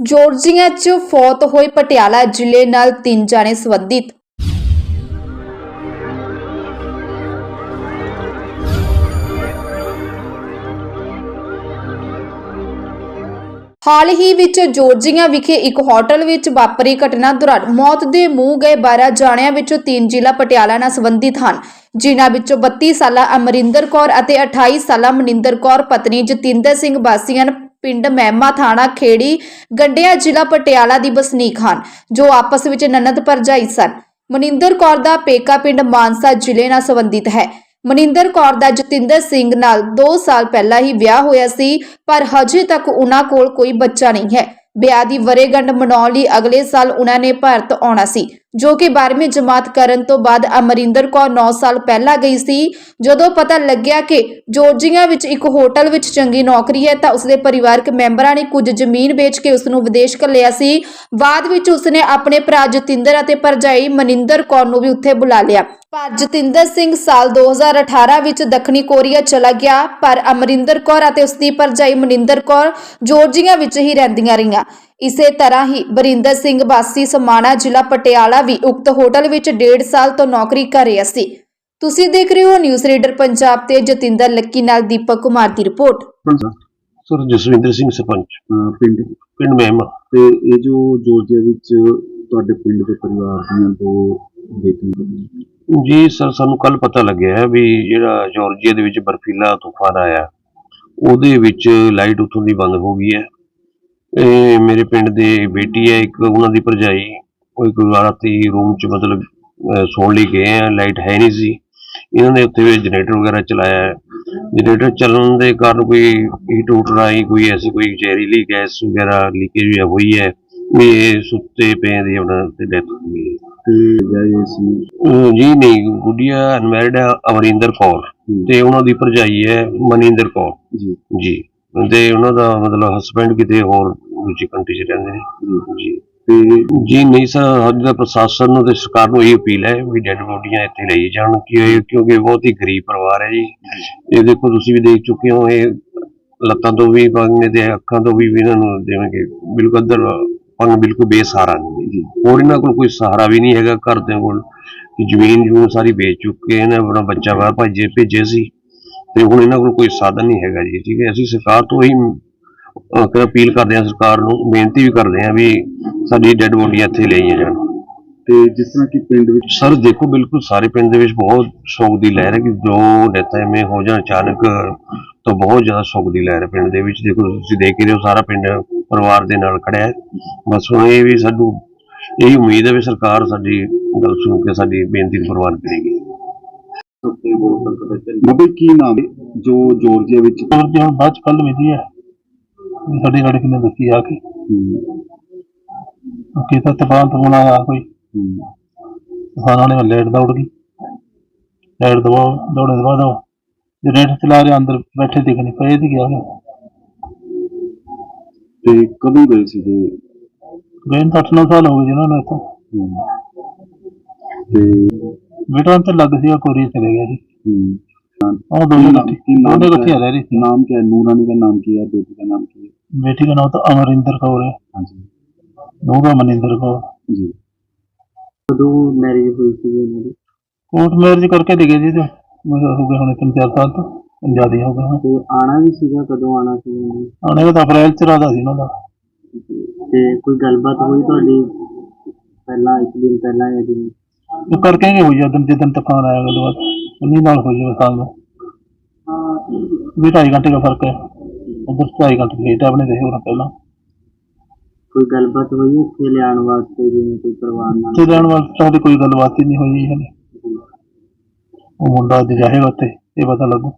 ਜੋਰਜੀਆ 'ਚ ਫੌਤ ਹੋਏ ਪਟਿਆਲਾ ਜ਼ਿਲ੍ਹੇ ਨਾਲ ਤਿੰਨ ਜਾਣੇ ਸੰਬੰਧਿਤ। ਹਾਲ ਹੀ ਵਿੱਚ ਜੋਰਜੀਆ ਵਿਖੇ ਇੱਕ ਹੋਟਲ ਵਿੱਚ ਵਾਪਰੀ ਘਟਨਾ ਦੌਰਾਨ ਮੌਤ ਦੇ ਮੂੰਹ ਗਏ 12 ਜਾਣਿਆਂ ਵਿੱਚੋਂ ਤਿੰਨ ਜ਼ਿਲ੍ਹਾ ਪਟਿਆਲਾ ਨਾਲ ਸੰਬੰਧਿਤ ਹਨ। ਜਿਨ੍ਹਾਂ ਵਿੱਚੋਂ 32 ਸਾਲਾ ਅਮਰਿੰਦਰ ਕੌਰ ਅਤੇ 28 ਸਾਲਾ ਮਨਿੰਦਰ ਕੌਰ, ਪਤਨੀ ਜਤਿੰਦਰ ਸਿੰਘ ਵਾਸੀਆਂ ਪਿੰਡ ਮਹਿਮਾ ਥਾਣਾ ਖੇੜੀ ਗੰਡਿਆ ਜ਼ਿਲ੍ਹਾ ਪਟਿਆਲਾ ਦੀ ਵਸਨੀਕ ਹਨ, ਜੋ ਆਪਸ ਵਿੱਚ ਨਨਦ ਭਰਜਾਈ ਸਨ। ਮਨਿੰਦਰ ਕੌਰ ਦਾ ਪੇਕਾ ਪਿੰਡ ਮਾਨਸਾ ਜ਼ਿਲ੍ਹੇ ਨਾਲ ਸੰਬੰਧਿਤ ਹੈ। ਮਨਿੰਦਰ ਕੌਰ ਦਾ ਜਤਿੰਦਰ ਸਿੰਘ ਨਾਲ 2 ਸਾਲ ਪਹਿਲਾਂ ਹੀ ਵਿਆਹ ਹੋਇਆ ਸੀ, ਪਰ ਹਜੇ ਤੱਕ ਉਹਨਾਂ ਕੋਲ ਕੋਈ ਬੱਚਾ ਨਹੀਂ ਹੈ। ਵਿਆਹ ਦੀ ਵਰੇਗੰਢ ਮਨਾਉਣ ਲਈ ਅਗਲੇ ਸਾਲ ਉਹਨਾਂ ਨੇ ਭਾਰਤ ਆਉਣਾ ਸੀ। ਜੋ ਕਿ 12ਵੀਂ ਜਮਾਤ ਕਰਨ ਤੋਂ ਬਾਅਦ ਅਮਰਿੰਦਰ ਕੌਰ 9 ਸਾਲ ਪਹਿਲਾਂ ਗਈ ਸੀ। ਜਦੋਂ ਪਤਾ ਲੱਗਿਆ ਕਿ ਜੋਰਜੀਆ ਵਿੱਚ ਇੱਕ ਹੋਟਲ ਵਿੱਚ ਚੰਗੀ ਨੌਕਰੀ ਹੈ, ਤਾਂ ਉਸਦੇ ਪਰਿਵਾਰਕ ਮੈਂਬਰਾਂ ਨੇ ਕੁਝ ਜ਼ਮੀਨ ਵੇਚ ਕੇ ਉਸ ਨੂੰ ਵਿਦੇਸ਼ ਘੱਲਿਆ ਸੀ। ਬਾਅਦ ਵਿੱਚ ਉਸਨੇ ਆਪਣੇ ਭਰਾ ਜਤਿੰਦਰ ਅਤੇ ਭਰਜਾਈ ਮਨਿੰਦਰ ਕੌਰ ਨੂੰ ਵੀ ਉੱਥੇ ਬੁਲਾ ਲਿਆ। ਪਰ ਜਤਿੰਦਰ ਸਿੰਘ ਸਾਲ 2018 ਵਿੱਚ ਦੱਖਣੀ ਕੋਰੀਆ ਚਲਾ ਗਿਆ, ਪਰ ਅਮਰਿੰਦਰ ਕੌਰ ਅਤੇ ਉਸਦੀ ਭਰਜਾਈ ਮਨਿੰਦਰ ਕੌਰ ਜੋਰਜੀਆ ਵਿੱਚ ਹੀ ਰਹਿੰਦੀਆਂ ਰਹੀਆਂ। ਇਸੇ ਤਰ੍ਹਾਂ ਹੀ ਬਰਿੰਦਰ ਸਿੰਘ ਵਾਸੀ ਸਮਾਣਾ ਜ਼ਿਲ੍ਹਾ ਪਟਿਆਲਾ ਵੀ ਉਕਤ ਹੋਟਲ ਵਿੱਚ 1.5 ਸਾਲ ਤੋਂ ਨੌਕਰੀ ਕਰ ਰਿਹਾ ਸੀ। ਤੁਸੀਂ ਦੇਖ ਰਹੇ ਹੋ ਨਿਊਜ਼ ਰੀਡਰ ਪੰਜਾਬ ਤੇ ਜਤਿੰਦਰ ਲੱਕੀ ਨਾਲ ਦੀਪਕ ਕੁਮਾਰ ਦੀ ਰਿਪੋਰਟ। ਸਰ ਜਸਵਿੰਦਰ ਸਿੰਘ ਸਰਪੰਚ। ਪਿੰਡ। ਪਿੰਡ ਮਹਿਮਾ। ਤੇ ਇਹ ਜੋ ਜੋਰਜੀਆ ਵਿੱਚ ਤੁਹਾਡੇ ਪਿੰਡ ਦੇ ਪਰਿਵਾਰ ਦੀਆਂ ਦੋ ਬੇਟੀਆਂ। ਜੀ ਸਰ ਸਾਨੂੰ ਕੱਲ ਪਤਾ ਲੱਗਿਆ ਹੈ ਵੀ ਜਿਹੜਾ ਜਾਰਜੀਆ ਦੇ ਵਿੱਚ ਬਰਫੀਲਾ ਤੂਫਾਨ ਆਇਆ ਉਹਦੇ ਵਿੱਚ ਲਾਈਟ ਉੱਥੋਂ ਦੀ ਬੰਦ ਹੋ ਗਈ ਹੈ। ਇਹ ਮੇਰੇ ਪਿੰਡ ਦੇ ਬੇਟੀ ਹੈ ਇੱਕ ਉਹਨਾਂ ਦੀ ਭਰਜਾਈ। ਉਹ ਇੱਕ ਰਾਤੀ ਰੂਮ 'ਚ ਮਤਲਬ ਅਹ, ਸੌਣ ਲਈ ਗਏ ਆ ਲਾਈਟ ਹੈ ਨਹੀਂ ਸੀ। ਇਹਨਾਂ ਨੇ ਉੱਥੇ ਜਨਰੇਟਰ ਵਗੈਰਾ ਚਲਾਇਆ। ਜਨਰੇਟਰ ਚੱਲਣ ਦੇ ਕਾਰਨ ਕੋਈ ਹੀਟ ਹੂਟ ਰਾਹੀਂ ਕੋਈ ਐਸੀ ਕੋਈ ਜ਼ਹਿਰੀਲੀ ਗੈਸ ਵਗੈਰਾ ਲੀਕੇਜ ਹੋਈ ਹੈ ਵੀ ਇਹ ਸੁੱਤੇ ਪਏ ਦੀ ਉਹਨਾਂ ਤੇ ਡੈਥ ਹੋ ਗਈ ਹੈ। ਤੇ ਜਾਏ ਸੀ। ਅਹ ਜੀ ਨਹੀਂ ਗੁੱਡੀਆ ਅਨਮੈਰਿਡ ਹੈ ਅਮਰਿੰਦਰ ਕੌਰ ਤੇ ਉਹਨਾਂ ਦੀ ਭਰਜਾਈ ਹੈ ਮਨਿੰਦਰ ਕੌਰ। ਜੀ। ਜੀ। ਤੇ ਉਹਨਾਂ ਦਾ ਮਤਲਬ ਹਸਬੰਡ ਕਿਤੇ ਹੋਰ ਦੂਜੀ ਕੰਟਰੀ 'ਚ ਰਹਿੰਦੇ ਨੇ। ਜੀ। ਤੇ ਜੀ ਨਹੀਂ ਸਰ ਅੱਜ ਦਾ ਪ੍ਰਸ਼ਾਸਨ ਨੂੰ ਤੇ ਸਰਕਾਰ ਨੂੰ ਇਹ ਅਪੀਲ ਹੈ ਵੀ ਡੈਡ ਬੋਡੀਆਂ ਇੱਥੇ ਲਈ ਜਾਣ ਕਿ ਕਿਉਂਕਿ ਬਹੁਤ ਹੀ ਗਰੀਬ ਪਰਿਵਾਰ ਹੈ ਜੀ। ਇਹ ਦੇਖੋ ਤੁਸੀਂ ਵੀ ਦੇਖ ਚੁੱਕੇ ਹੋ ਇਹ ਲੱਤਾਂ ਤੋਂ ਵੀ ਪੰਗ ਨੇ ਤੇ ਅੱਖਾਂ ਤੋਂ ਵੀ ਇਹਨਾਂ ਨੂੰ ਜਿਵੇਂ ਕਿ ਬਿਲਕੁਲ ਅੰਦਰ ਪੰਗ ਬਿਲਕੁਲ ਬੇਸਹਾਰਾ ਨੇ। ਜੀ। ਹੋਰ ਇਹਨਾਂ ਕੋਲ ਕੋਈ ਸਹਾਰਾ ਵੀ ਨਹੀਂ ਹੈਗਾ ਘਰਦਿਆਂ ਕੋਲ ਕਿ ਜ਼ਮੀਨ ਜੂਨ ਸਾਰੀ ਵੇਚ ਚੁੱਕੇ ਨੇ ਆਪਣਾ ਬੱਚਾ ਬਾਹਰ ਭੇਜੇ ਭੇਜੇ ਸੀ। ਤੇ ਹੁਣ ਇਹਨਾਂ ਕੋਲ ਕੋਈ ਸਾਧਨ ਨਹੀਂ ਹੈਗਾ ਜੀ ਠੀਕ ਹੈ। ਅਸੀਂ ਸਰਕਾਰ ਤੋਂ ਹੀ ਕਿ ਅਪੀਲ ਕਰਦੇ ਹਾਂ ਸਰਕਾਰ ਨੂੰ ਬੇਨਤੀ ਵੀ ਕਰਦੇ ਹਾਂ ਵੀ ਸਾਡੀ ਡੈੱਡ ਬੋਡੀਆਂ ਇੱਥੇ ਲਈਆਂ ਜਾਣ। ਤੇ ਜਿਸ ਤਰ੍ਹਾਂ ਕਿ ਪਿੰਡ ਵਿੱਚ ਸਰ ਦੇਖੋ ਬਿਲਕੁਲ ਸਾਰੇ ਪਿੰਡ ਦੇ ਵਿੱਚ ਬਹੁਤ ਸ਼ੌਕ ਦੀ ਲਹਿਰ ਹੈ ਕਿ ਜੋ ਡੈਥ ਐਵੇਂ ਹੋ ਜਾਣ ਅਚਾਨਕ ਤਾਂ ਬਹੁਤ ਜ਼ਿਆਦਾ ਸ਼ੌਕ ਦੀ ਲਹਿਰ ਹੈ ਪਿੰਡ ਦੇ ਵਿੱਚ। ਦੇਖੋ ਤੁਸੀਂ ਦੇਖ ਹੀ ਰਹੇ ਹੋ ਸਾਰਾ ਪਿੰਡ ਪਰਿਵਾਰ ਦੇ ਨਾਲ ਖੜਿਆ ਹੈ। ਬਸ ਹੁਣ ਇਹ ਵੀ ਸਾਨੂੰ ਇਹੀ ਉਮੀਦ ਹੈ ਵੀ ਸਰਕਾਰ ਸਾਡੀ ਗੱਲ ਸੁਣ ਕੇ ਸਾਡੀ ਬੇਨਤੀ ਨੂੰ ਪ੍ਰਵਾਨ ਕਰੇਗੀ। ਬਾਬੇ ਕੀ ਨਾਮ ਜੋ ਜੋਰਜੀਆ ਵਿੱਚ ਔਰ ਜੇ ਹੁਣ ਬਾਅਦ ਕੱਲ ਮਿਲੀ ਹੈ। ਸਾਡੀ ਗਾੜੀ ਕਿਨੇ ਦੱਸੀ ਆ ਕੇ? ਕਿ ਤਾਂ ਤਪਾਂ ਤੋਂ ਆਇਆ ਕੋਈ। ਸਾਰਾ ਨੇ ਲੇਟ ਦੌੜ ਗਈ। ਲੇਟ ਦਵਾ ਦੌੜੇ ਦਵਾ ਦੋ ਜਨਰੇਟਰ ਚਲਾ ਰਿਹਾ ਅੰਦਰ ਬੈਠੇ ਦਿਖ ਨਹੀਂ ਪਏ ਦੀ ਗਿਆ ਤੇ ਕਦੋਂ ਗਏ ਸੀ ਤੇ? ਗਏ ਤਾਂ 8-9 ਸਾਲ ਹੋ ਗਏ ਜੀ ਉਹਨਾਂ ਨੂੰ ਤੇ ਬੇਟਾ ਤਾਂ ਲੱਗ ਸੀਗਾ ਕੋਰੀਆ ਚਲੇ ਗਿਆ ਸੀ। ਉਹ ਦੋਨੋਂ ਨਾਮ ਕੀ ਨੂਰਾਨੀ ਦਾ ਨਾਮ ਕੀ ਹੈ ਬੇਟੀ ਦਾ ਨਾਮ ਕੀ ਬੇਟੀ ਦਾ ਨਾਮ तो अमरिंदर कौर है हाँ जी ਮਨਿੰਦਰ ਕੌਰ। ਜੀ। ਕਦੋਂ ਮੈਰਿਜ ਹੋਈ ਸੀ ਇਹਨਾਂ ਦੀ? ਕੋਰਟ ਮੈਰਿਜ ਕਰਕੇ ਦੇ ਜੀ ਤੇ ਹੋ ਗਿਆ ਹੁਣ ਤਿੰਨ ਚਾਰ ਸਾਲ ਤੋਂ ਪੰਜਾਬ ਹੀ ਹੋ ਗਿਆ ਤੇ ਆਣਾ ਵੀ ਸੀਗਾ ਕਦੋਂ ਆਣਾ ਸੀ ਇਹਨਾਂ ਤਾਂ ਅਪ੍ਰੈਲ ਚ ਰਾਦਾ ਸੀ ਇਹਨਾਂ ਦਾ। ਤੇ ਕੋਈ ਗੱਲਬਾਤ ਹੋਈ ਤੁਹਾਡੀ ਪਹਿਲਾਂ ਇੱਕ ਦਿਨ ਪਹਿਲਾਂ ਜਾਂ ਦਿਨ ਉਹ ਕਰਕੇ ਗਏ ਹੋਈ ਜਦੋਂ ਜਦੋਂ ਤੱਕ ਆਇਆ ਗੱਲਬਾਤ ਉਨੀ ਨਾਲ ਹੋਈ ਹੈ ਸਾਲ ਦਾ ਵੀ ਢਾਈ ਘੰਟੇ ਦਾ ਫ਼ਰਕ ਹੈ। ਉਧਰ ਢਾਈ ਘੰਟੇ ਲੇਟ ਆਪਣੇ ਰਹੇ ਹੋਣਾ ਪਹਿਲਾਂ। ਕੋਈ ਗੱਲਬਾਤ ਹੋਈ ਇੱਥੇ ਲਿਆਉਣ ਵਾਸਤੇ ਜਿਵੇਂ ਕੋਈ ਪਰਿਵਾਰ ਨਾਲ? ਤੇ ਰਹਿਣ ਵਾਸਤੇ ਸਾਡੀ ਕੋਈ ਗੱਲਬਾਤ ਹੀ ਨਹੀਂ ਹੋਈ ਹਲੇ। ਉਹ ਮੁੰਡਾ ਅੱਜ ਜਾਏਗਾ ਉੱਥੇ ਇਹ ਪਤਾ ਲੱਗੂ।